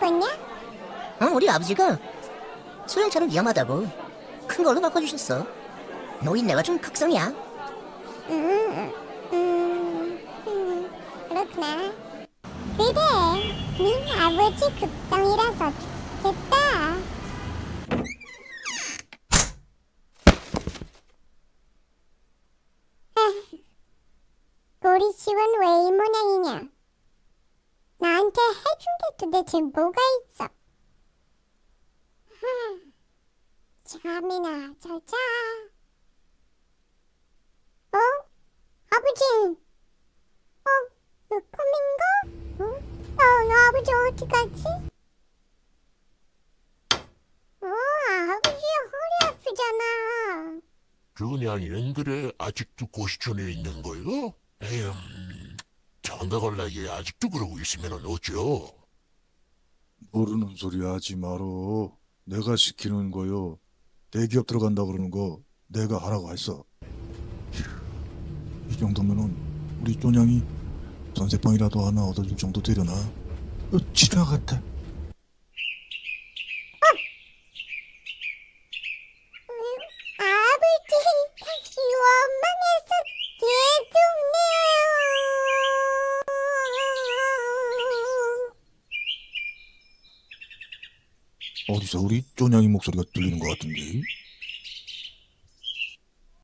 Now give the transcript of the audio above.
바꿨냐? 어, 우리 아버지가 소형차는 위험하다고 큰 걸로 바꿔주셨어. 노인네가 좀 극성이야. 음, 음, 음, 그렇구나. 그래, 네 아버지 급성이라서 좋겠다. 우리 집은 왜 이 모양이냐? 나한테 해준 게 도대체 뭐가 있어? 흠, 잠이나 자자. 어? 아버지. 어? 너 꿈인가? 어? 어, 너 아버지 어디 갔지? 어, 아버지 허리 아프잖아. 준양이는 그래 아직도 고시촌에 있는 거요? 에휴, 장가갈 나이에 아직도 그러고 있으면 어쩌? 모르는 소리 하지 마로. 내가 시키는 거요. 대기업 들어간다 그러는 거 내가 하라고 했어. 휴, 이 정도면은 우리 쪼냥이 전세방이라도 하나 얻어줄 정도 되려나? 어, 지나갔다. 아버지, 원망해서 죄송해요. 어디서 우리 쪼냥이 목소리가 들리는 것 같은데?